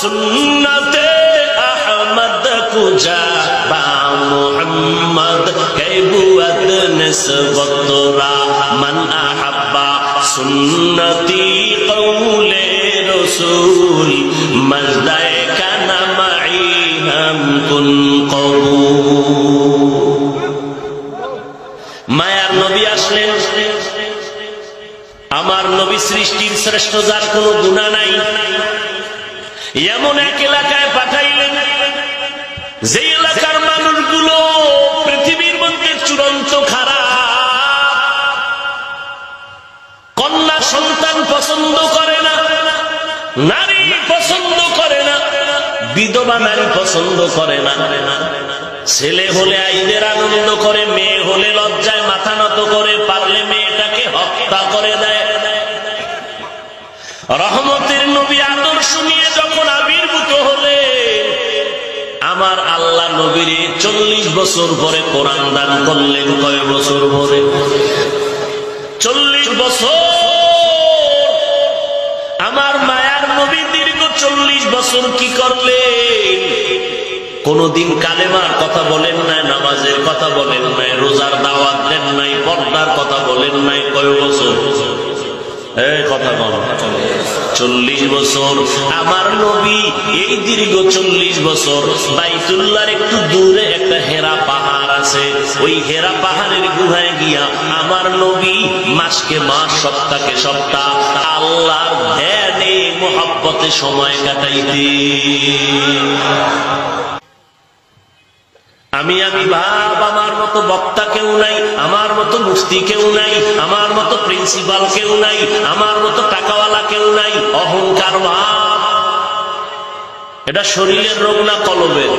সুন্নতে আহমদ কুজা বা মোহাম্মদ কেবুয়াত নিসবতরা মান আহাব্বা। সুন্নতি কানা মাই হাম কুন কবু মায়ার নবী আসলেন। আমার নবী সৃষ্টির শ্রেষ্ঠ যার কোনো গুণা নাই। এমন এক এলাকায় পাঠাইলেন, যে এলাকার মানুষগুলো পৃথিবীর মধ্যে চূড়ান্ত খারাপ। কন্যা সন্তান পছন্দ করে না, নারী পছন্দ করে না, বিধবা নারী পছন্দ করে না। ছেলে হলে আইদের আনন্দ করে, মেয়ে হলে লজ্জায় মাথা নত করে, পারলে মেয়েটাকে হত্যা করে দেয়। রহমতের নবী আদর্শ নিয়ে যখন আমার আল্লাহ নবীর চল্লিশ বছর পরে কোরআন দান করলেন কয় বছর পরে? চল্লিশ বছর। আমার মায়ার নবী দীর্ঘ চল্লিশ বছর কি করলেন? কোনদিন কালেমার কথা বলেন নাই, নামাজের কথা বলেন নাই, রোজার দাওয়াত দেন নাই, পর্দার কথা বলেন নাই, কয় বছর? এই কথা বল চল্লিশ বছর। আমার নবী এই দীর্ঘ চল্লিশ বছর বাইতুল্লাহর একটু দূরে একটা হেরা পাহাড় আছে। ওই হেরা পাহাড়ের গুহায় গিয়া আমার নবী মাসকে মাস, সপ্তাহকে সপ্তাহ আল্লাহর ধ্যানে, মোহাব্বতে সময় কাটাইতে আমি আমি ভাব আমার মতো বক্তা কেউ নাই, আমার মতো মুফতি কেউ নাই, আমার মতো প্রিন্সিপাল কেউ নাই, আমার মতো টাকাওয়ালা কেউ নাই, অহংকার ভাব এটা শরীরের রোগ না কলবের?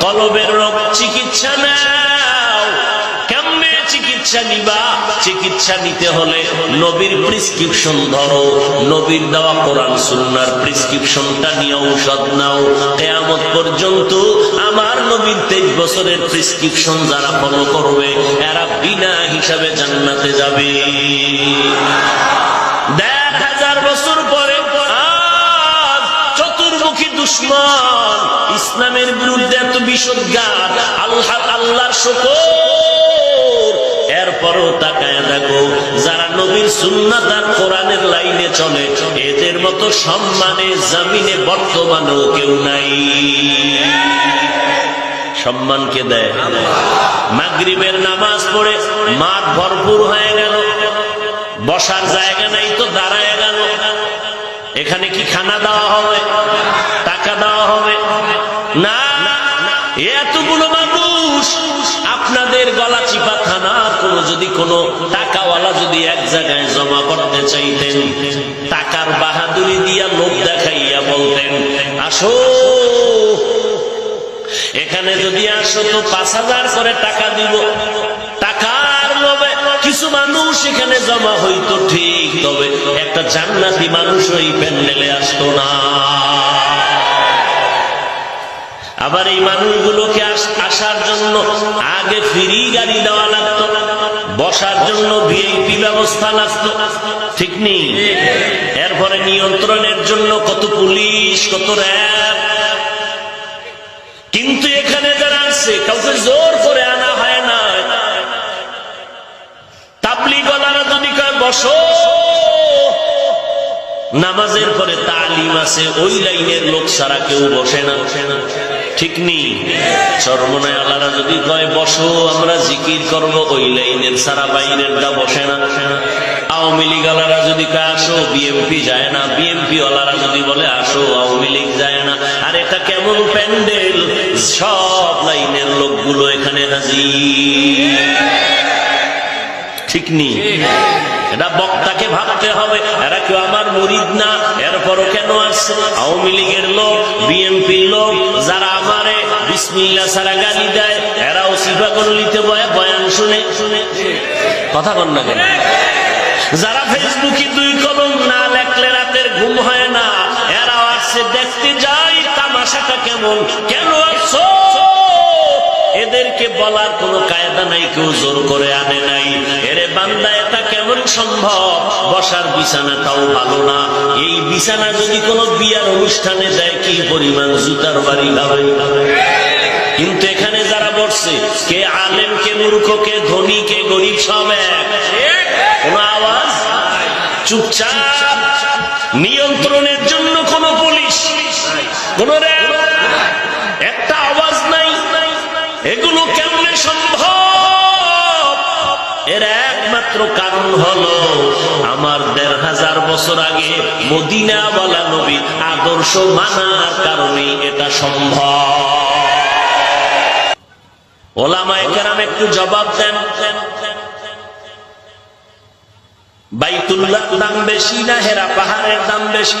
কলবের রোগ চিকিৎসা কেমনে চিকিৎসা নিবা। চিকিৎসা নিতে হলে নবীর প্রিসক্রিপশন ধরো। নবীর দেওয়া কোরআন, সুন্নার প্রিসক্রিপশনটা নিয়ে ঔষধ নাও। কেয়ামত পর্যন্ত আমার নবীর তেইশ বছরের প্রিসক্রিপশন যারা ফলো করবে, এরা বিনা হিসাবে জান্নাতে যাবে। দেড় হাজার বছর পরে চতুর্মুখী দুশ্মন ইসলামের বিরুদ্ধে এত বিষদগার আল্লাহ আল্লাহর শকর এরপরও তাকায় দেখো, যারা নবীর সুন্নাত আর কোরআনের লাইনে চলে, এদের মতো সম্মানে জামিনে বর্তমানেও কেউ নাই। সম্মানকে দেয়? মাগরিবের নামাজ পড়ে মাঠ ভরপুর হয়ে গেল, বসার জায়গা নাই তো দাঁড়ায় গেল। এখানে কি খানা দেওয়া হবে, টাকা দেওয়া হবে? না এতগুলো যদি কোনো টাকাওয়ালা যদি এক জায়গায় জমা করতে চাইতেন, টাকার বাহাদুরি দিয়া লোক দেখাইয়া বলতেন, আসো। এখানে যদি আসো তো পাঁচ হাজার করে টাকা দিব। টাকার লোভে কিছু মানুষ এখানে জমা হইতো ঠিক, তবে একটা জান্নাতি মানুষ ওই প্যান্ডেলে আসতো না। আবার এই মানুষগুলোকে আস- আসার জন্য আগে ফ্রি গাড়ি দেওয়া লাগতো। বসার জন্য ভিআইপি ব্যবস্থা লাগতো। ঠিক নেই? এরপরে নিয়ন্ত্রণের জন্য কত পুলিশ, কত র্যাব। কিন্তু এখানে যারা আছে, কাউকে জোর করে আনা হয় না। তাবলিগলারা যদি কয়, বসো। নামাজের পরে তালিম আছে, ওই লাইনের লোক ছাড়া কেউ বসে না। ঠিক নেই চরমনায় আলারা যদি কয়, বসো, আমরা জিকির করব ওই লাইনের সারা বাইরেরটা বসে না। আওয়ামী লীগ আলারা যদি কয়, আসো বিএমপি যায় না। বিএমপি ওয়ালারা যদি বলে, আসো আওয়ামী লীগ যায় না। আর এটা কেমন প্যান্ডেল? সব লাইনের লোকগুলো এখানে হাজির। ঠিক নেই এটা বক্তাকে ভাবতে হবে, এরা কেউ আমার মুরিদ না, এরপরও কেন আসছে? আওয়ামী লীগের লোক, বিএনপির লোক, যারা আমারে বিসমিল্লা সারা গালি দেয়, এরাও সিফা করলিতে বয় বয়ান শুনে। শুনে কথা কন না কেন? যারা ফেসবুকে দুই কলম না লেখলে রাতের ঘুম হয় না, এরাও আসছে, দেখতে যাই তামাশাটা কেমন। কেন এদেরকে বলার কোনো কায়দা নাই, কেউ জোর করে আনে নাই। এরে বান্দা, এটা কেমন সম্ভব? বসার বিছানাটাও ভালো না। এই বিছানা যদি কোনো বিয়ার অনুষ্ঠানে দেয়, কি পরিমাণ জুতার বাড়ি খাবে কিন্তু এখানে যারা বসছে, কে আলেম, কে মূর্খ, কে ধনী, কে গরিব, সব এক। কোন আওয়াজ? চুপচাপ। নিয়ন্ত্রণের জন্য কোন পুলিশ? কোন র্যাব একটা আওয়াজ নাই এগুলো কেমনে সম্ভব? এর একমাত্র কারণ হলো আমার দেড় হাজার বছর আগে মদিনাওয়ালা নবী আদর্শ মানার কারণে এটা সম্ভব। জবাব দেন। বাইতুল্লাহ দাম বেশি না হেরা পাহাড়ের দাম বেশি?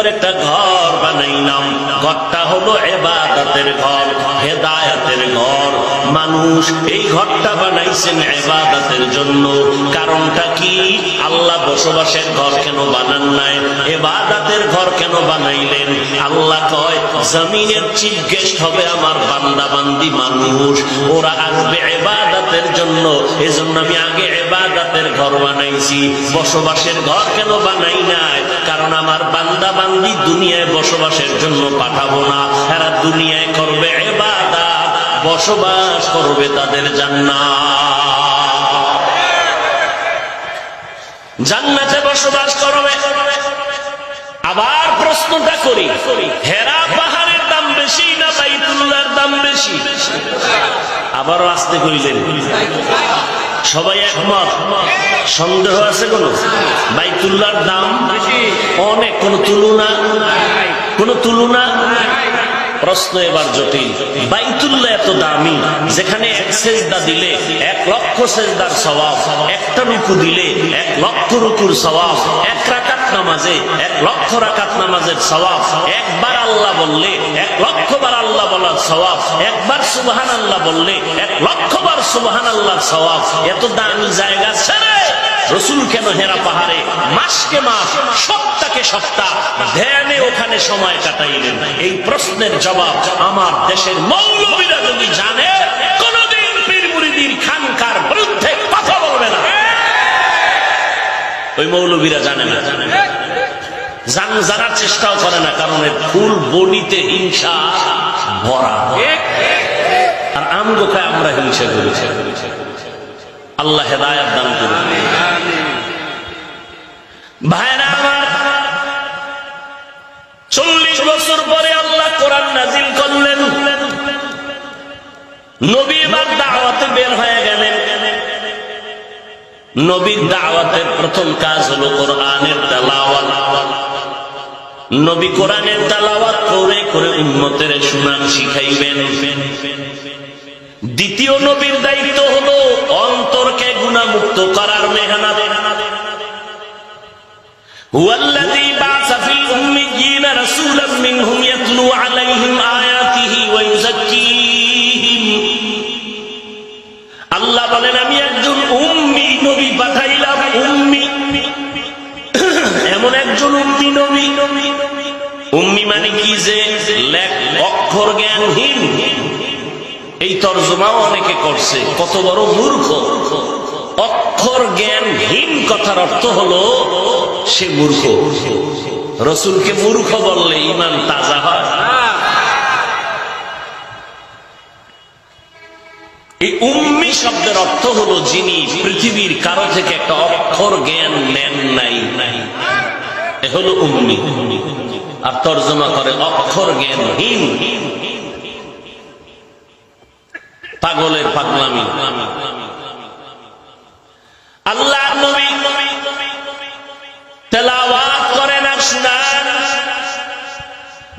উপর একটা ঘর বানাইলাম। ঘরটা হলো এবাদতের ঘর হেদায়াতের ঘর। মানুষ এই ঘরটা বানাইছেন এবাদতের জন্য। কারণটা কি? আল্লাহ বসবাসের ঘর কেন বানান নাই? এবাদাতের ঘর কেন বানাইলেন? আল্লাহ কয়, জমিনের গেস্ট হবে আমার বান্দা বান্দি মানুষ। ওরা আসবে এবাদাতের জন্য। এজন্য আমি আগে এবাদাতের ঘর বানাইছি। বসবাসের ঘর কেন বানাই নাই? কারণ আমার বান্দা বান্দি দুনিয়ায় বসবাসের জন্য পাঠাবো না। এরা দুনিয়ায় করবে এবাদাত বসবাস করবে তাদের জান্নাত। জান্নাতে বসবাস করবে। আবার প্রশ্নটা করি, হেরা পাহাড়ের দাম বেশি না বাইতুল্লাহর দাম বেশি? আবারও আসতে কইলেন। সবাই একমত? সন্দেহ আছে কোন? বাইতুল্লাহর দাম অনেক, কোন তুলনা? কোন তুলনা? প্রশ্ন এবার জটিল। বাইতুল্লাহ এত দামি, যেখানে এক সেজদা দিলে, এক লক্ষ সেজদার স্বভাব একটা রুকু দিলে, এক লক্ষ রুকুর স্বভাব এক রাকাত নামাজে, এক লক্ষ রাকাত নামাজের স্বভাব একবার আল্লাহ বললে, এক লক্ষবার আল্লাহ বলার স্বভাব একবার সুবহান আল্লাহ বললে, এক লক্ষবার সুবহান আল্লাহর স্বভাব এত দামি জায়গা ছেড়ে রসুল কেন হেরা পাহাড়ে? মাসকে মাস, সপ্তাহকে সপ্তাহ, ধ্যানে ওখানে সময় কাটাইলেন। এই প্রশ্নের জবাব আমার দেশের মৌলবীরা যদি জানে, কোনদিন পীর মুরিদির খানকার বিরুদ্ধে কথা বলবে না। ওই মৌলবীরা জানে না। জান জানার চেষ্টাও করে না, কারণ ফুল বডিতে হিংসা ভরা। আর আমরা হিংসা করেছি আল্লাহ হেদায়াত দান করুন। ভাইরা আমার, চল্লিশ বছর পরে আল্লাহ কোরআন নাজিল করলেন। নবী দাওয়াতে বের হয়ে গেলেন। নবীর দাওয়াতের প্রথম কাজ কোরআনের তেলাওয়াত। নবী কোরআনের তেলাওয়াত করে করে সুনাম শিখাইবেন। দ্বিতীয় নবীর দায়িত্ব হলো অন্তরকে গুণামুক্ত করার মেহনত। هو الذي بعث في الأميين رسولا منهم يتلو عليهم آياته ويزكيهم আল্লাহ বলেন আমি একজন উম্মি নবী পাঠাইলাম উম্মি এমন একজন উম্মি নবী উম্মি মানে কি যে লেখ অক্ষর জ্ঞানহীন এই তর্জমাও অনেকে করছে কত বড় মূর্খ অক্ষর জ্ঞানহীন কথার অর্থ হলো সে মূর্খ। রসুলকে মূর্খ বললে ইমান তাজা হয়। এই উম্মি শব্দের অর্থ হলো যিনি পৃথিবীর কারও থেকে একটা অক্ষর জ্ঞান নেন নাই। নাই হলো উম্মি। আর তর্জমা করে অক্ষর জ্ঞানহীন। পাগলের পাগলামি। আল্লাহ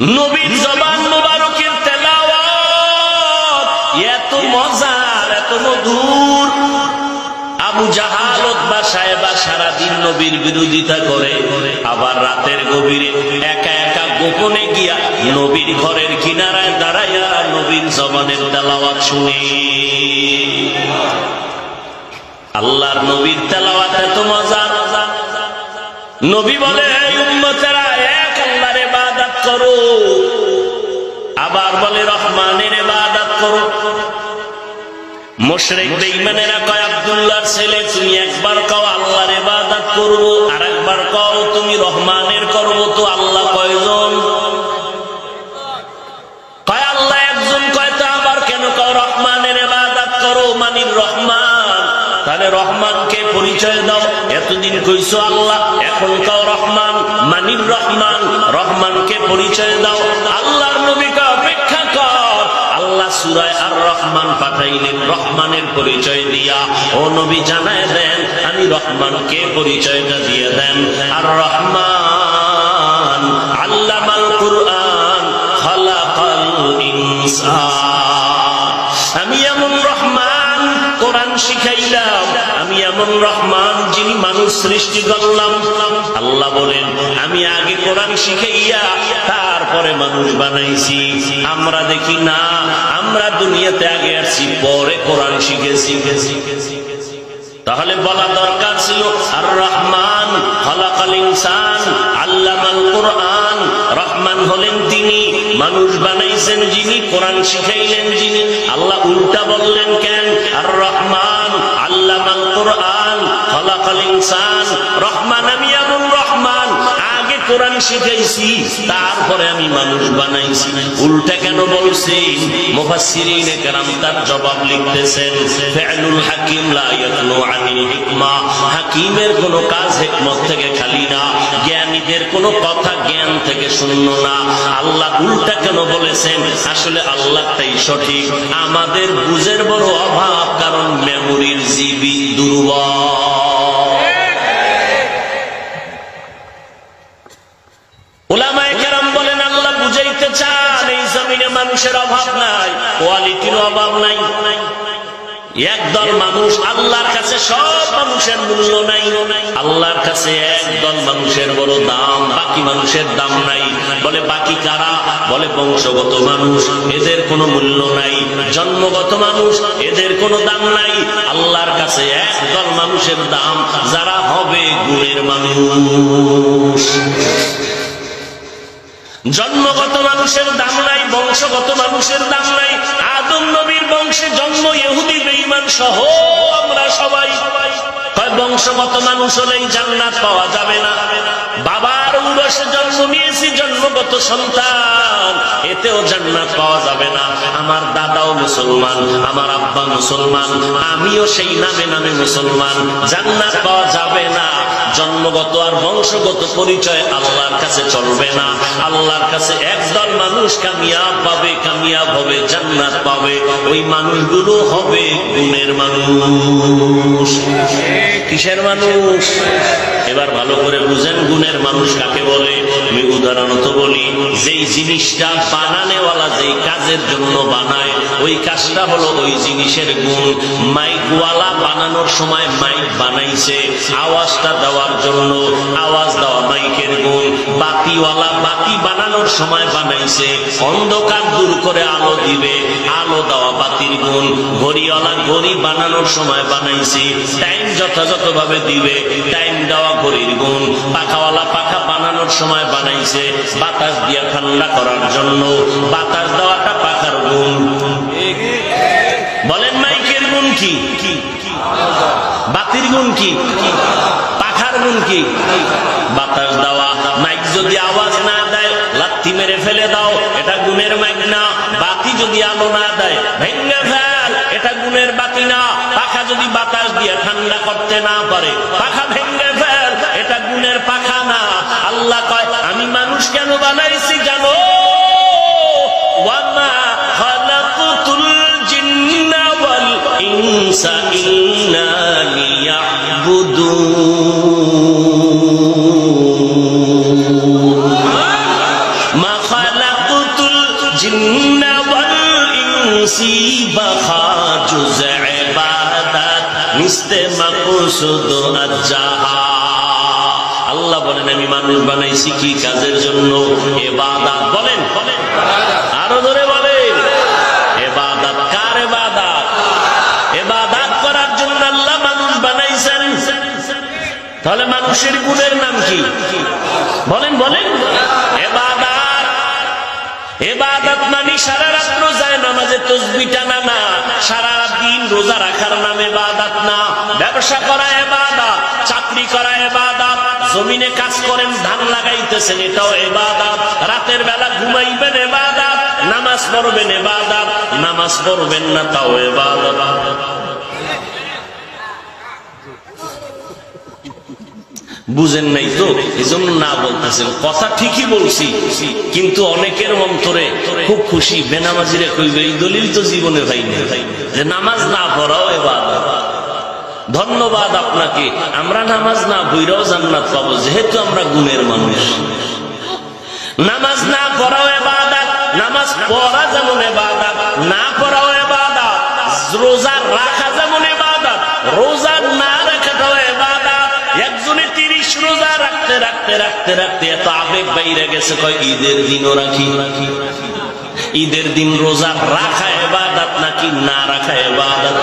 নবীর জবান মুবারকের তেলাওয়াত। এত মজার, এত মধুর। আবু জাহালত বা সাহেবা সারাদিন নবীর বিরোধিতা করে। আবার রাতের গভীরে একা একা গোপনে গিয়া নবীর ঘরের কিনারায় দাঁড়াইয়া নবীর জবানের তেলাওয়াত শুনে। আল্লাহর নবীর তেলাওয়াত এত মজা নবী বলে করো। আবার বলে, রহমানের ইবাদত করো। মুশরিক বেঈমানেরা কয়, আব্দুল্লাহর ছেলে, তুমি একবার কও, আল্লাহর ইবাদত করব। আর একবার কও, তুমি রহমানের করব তো আল্লাহ কয়জন? কয়, আল্লাহ একজন। কয়, তো আবার কেন কও, রহমানের ইবাদত করো? মানির রহমান তাহলে রহমানকে পরিচয় দাও। এতদিন কইছো আল্লাহ, এখন কাও রহমান, মানির রহমান, রহমানকে পরিচয় দাও। আল্লাহর নবীকে অপেক্ষা কর। আল্লাহ সুরায় আর রহমান পাঠাইলেন, রহমানের পরিচয় দিয়া। ও নবী জানায় দেন, আমি রহমানকে পরিচয়টা দিয়ে দেন। আর রহমান আল্লামাল কুরআন, খালাকাল ইনসান। আমি এমন রহমান কোরআন শিখাইলাম। আমি এমন রহমান যিনি মানুষ সৃষ্টি করলাম। আল্লাহ বলেন, আমি আগে কোরআন শিখাইয়া তারপরে মানুষ বানাইছি। আমরা দেখি না, আমরা দুনিয়াতে আগে আসছি, পরে কোরআন শিখেছি। তাহলে বলা দরকার ছিল, আর রহমান হলাকাল ইনসান, আল্লামাল কোরআন। রহমান হলেন তিনি, মানুষ বানাইছেন যিনি, কোরআন শিখাইলেন যিনি। আল্লাহ উল্টা বললেন কেন? আর হলাকাল ইনসান রহমান আমি কোরআন শিখাইছি, তারপরে আমি মানুষ বানাইছি। উল্টা কেন বলছি? মুফাসসিরিন কেরাম তার জবাব লিখতেছেন, ফি'লুল হাকিম লা ইয়াতলু আনিল হিকমা। হাকিমের কাজ হিকমত থেকে খালি না, জ্ঞানীদের কোনো কথা জ্ঞান থেকে শূন্য না। আল্লাহ উল্টা কেন বলেছেন? আসলে আল্লাহটাই সঠিক। আমাদের বুঝের বড় অভাব কারণ মেমোরির জিবি দুর্বল। ওলামায়ে কেরাম বলেন, আল্লাহ বুঝাইতে চান, এই জমিনে মানুষের অভাব নাই, কোয়ালিটির অভাব নাই। একদল মানুষ আল্লাহর কাছে সব মানুষের মূল্য নাই। আল্লাহর কাছে একদল মানুষের বড় দাম, বাকি মানুষের দাম নাই। বলে, বাকি কারা? বলে, বংশগত মানুষ, এদের কোনো মূল্য নাই। জন্মগত মানুষ, এদের কোনো দাম নাই। আল্লাহর কাছে একদল মানুষের দাম, যারা হবে গুণের মানুষ। জন্মগত মানুষের দাম নাই, বংশগত মানুষের দাম নাই। আদম নবীর বংশে জন্ম ইহুদি, বেঈমান সহ আমরা সবাই। বংশগত মানুষ হলেই জান্নাত পাওয়া যাবে না। বাবার উরসে জন্ম নিয়েছি, জন্মগত সন্তান, এতেও জান্নাত পাওয়া যাবে না। আমার দাদাও মুসলমান, আমার আব্বা মুসলমান, আমিও সেই নামে নামে মুসলমান। জান্নাত পাওয়া যাবে না। জন্মগত আর বংশগত পরিচয় আল্লাহর কাছে চলবে না। আল্লাহর কাছে একদল মানুষ কামিয়াব পাবে, কামিয়াব হবে, জান্নাত পাবে। ওই মানুষগুলো হবে গুণের মানুষ। কিসের মানুষ? এবার ভালো করে বুঝেন গুণের মানুষ কাকে বলে। আমি উদাহরণত বলি, যেই জিনিসটা বানানেওয়ালা যেই কাজের জন্য বানায়, ওই কাজটা হলো ওই জিনিসের গুণ। মাইকওয়ালা বানানোর সময় মাইক বানাইছে, আওয়াজটা দেওয়ার জন্য আওয়াজ দেওয়া মাইকের গুণ বাতিওয়ালা বাতি বানানোর সময় বানাইছে। অন্ধকার দূর করে আলো দিবে, আলো দেওয়া বাতির গুণ ঘড়িওয়ালা ঘড়ি বানানোর সময় বানাইছে। টাইম যথাযথভাবে দিবে, টাইম দেওয়া ঘড়ির গুণ পাখাওয়ালা পাখা বানানোর সময় বানাইছে, বাতাস দিয়ে ঠান্ডা করার জন্য। বাতাস দেওয়াটা পাখার গুণ বলেন মাইকের গুণ কি? কি বাতির গুণ কি? গুণ কি বাতাস দেওয়া মাইক যদি আওয়াজ না দেয়, লাথি মেরে ফেলে দাও, এটা গুণের মাইক না। বাতি যদি আলো না দেয় ভেঙ্গে ফেল, এটা গুণের বাতি না। পাখা যদি বাতাস দিয়ে ঠান্ডা করতে না পারে, পাখা ভেঙ্গে ফেল, এটা গুণের পাখা না। আল্লাহ কয়, আমি মানুষ কেন বানাইছি জানো? ওয়ামা الإنس إلا ليعبدون ما خلقت الجن والإنس بخا جزء عبادات نست مقصود الجهاد আল্লাহ বলেন আমি মানুষ বানাইছি কি কাজের জন্য মানুষের গুণের নাম কি? বলেন বলেন। মানে সারা রাত রোজায় নামাজে তসবি টানা না সারা দিন রোজা রাখার নামে বাদাত না। ব্যবসা করা চাকরি করা জমিনে কাজ করেন, ধান লাগাইতেছেন, এটাও এবাদাত। রাতের বেলা ঘুমাইবেন এবাদাত, নামাজ পড়বেন এবাদাত, নামাজ পড়বেন না, তাও এবাদাত। বুঝেন নাই তো? এই জন্য না বলতেছেন। কথা ঠিকই বলছি, কিন্তু অনেকের অন্তরে খুব খুশি। বেনামাজিরে কইবে, এই দলিল তো জীবনে ভাইনি যে নামাজ না পড়াও এবার ধন্যবাদ আপনাকে। আমরা নামাজ না বইরাও জান্নাত পাবো, যেহেতু আমরা গুণের মানুষ। নামাজ না পড়াও এবাদাত, নামাজ পড়া যেমন এবাদাত, না পড়াও এবাদাত। রোজা রাখা যেমন এবাদাত, রোজা না রাখাটাও এবাদাত একজনে তিরিশ রোজা রাখতে রাখতে রাখতে রাখতে এত আবেগ বাইরে গেছে, কয়, ঈদের দিনও রাখি। ঈদের দিন রোজা রাখা এবাদাত নাকি না রাখা এবাদাত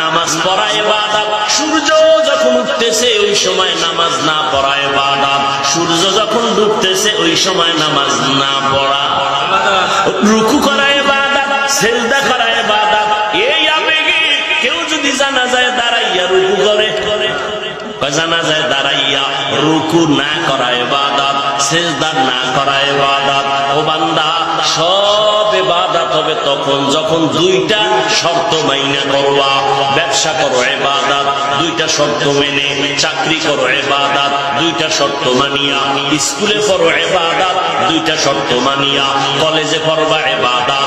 নামাজ পড়া এবাদাত সূর্য যখন উঠতেছে, ওই সময় নামাজ না পড়া এবাদাত সূর্য যখন ডুবতেছে, ওই সময় নামাজ না পড়া। রুকু করা এবাদাত সেজদা করা এবাদাত এই আবেগে কেউ যদি জানা যায় দাঁড়াইয়া রুকু করে করে জানা যায় দাঁড়াইয়া রুকু না করা এবাদাত সেজদা না করা এবাদাত ও বান্দা, সব এবাদাত হবে তখন যখন দুইটা শর্ত মাইনা করবা। ব্যবসা করো এবাদাত দুইটা শর্ত মেনে চাকরি করো এবাদাত দুইটা শর্ত মানিয়া। স্কুলে পড়ো এবাদাত দুইটা শর্ত মানিয়া। কলেজে পড়বা এবাদাত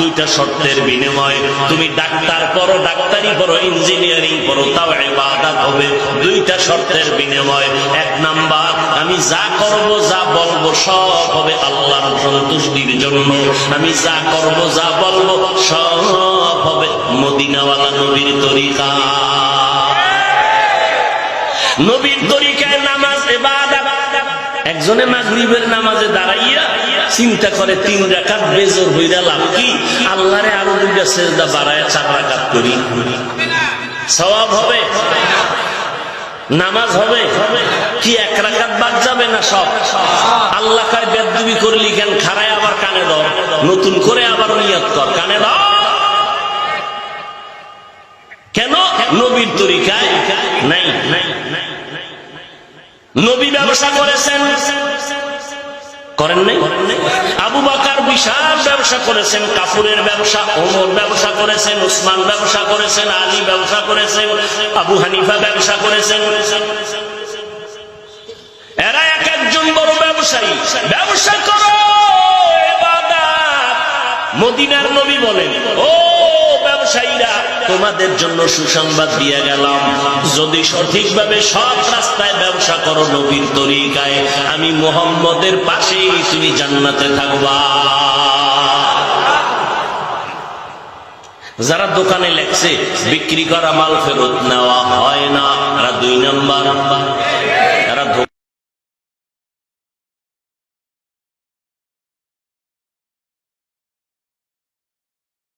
দুইটা শর্তের বিনিময়ে তুমি ডাক্তার পড়ো ডাক্তারি পড়ো ইঞ্জিনিয়ারিং পড়ো তাও এবাদাত হবে। দুইটা শর্তের বিনিময়ে এক নাম্বার, আমি যা করব, যা বলব, সব হবে আল্লাহর সন্তুষ্টির জন্য। আমি যা করব, যা বলব, সব হবে মদিনাওয়ালা নবীর তরিকা। নবীর এবাদাত একজনে মাগরিবের নামাজে দাঁড়াইয়া চিন্তা করে, তিন রাকাত বেজর হইরা লাভ কি? আল্লাহরে আরও দুইটা সেজদা বাড়ায় চার রাকাত করি। সওয়াব হবে? নামাজ হবে? কি এক রাকাত বাদ যাবে না সব? আল্লাহ কায়, বেদবি করলি কেন? খারায় আবার কানে দাও। নতুন করে আবার নিয়ত কর। কানে দাও। কেন? নবীর তরিকায় নাই নাই নাই। নবী ব্যবসা করেছেন। করেন নাই? আবু বাকার বিশাল ব্যবসা করেছেন কাপুরের ব্যবসা, ওমর ব্যবসা করেছেন, উসমান ব্যবসা করেছেন, আলী ব্যবসা করেছেন, আবু হানিফা ব্যবসা করেছেন। এরা এক একজন বড় ব্যবসায়ী। ব্যবসা করো মদিনার নবী বলেন, ও তোমাদের জন্য সুসংবাদ দিয়ে গেলাম। যদি সঠিকভাবে সব রাস্তায় ব্যবসা করো নবীর তরিকায়, আমি মোহাম্মদের পাশেই তুমি জান্নাতে থাকবা। যারা দোকানে লেখছে, বিক্রি করা মাল ফেরত নেওয়া হয় না। তারা দুই নাম্বার।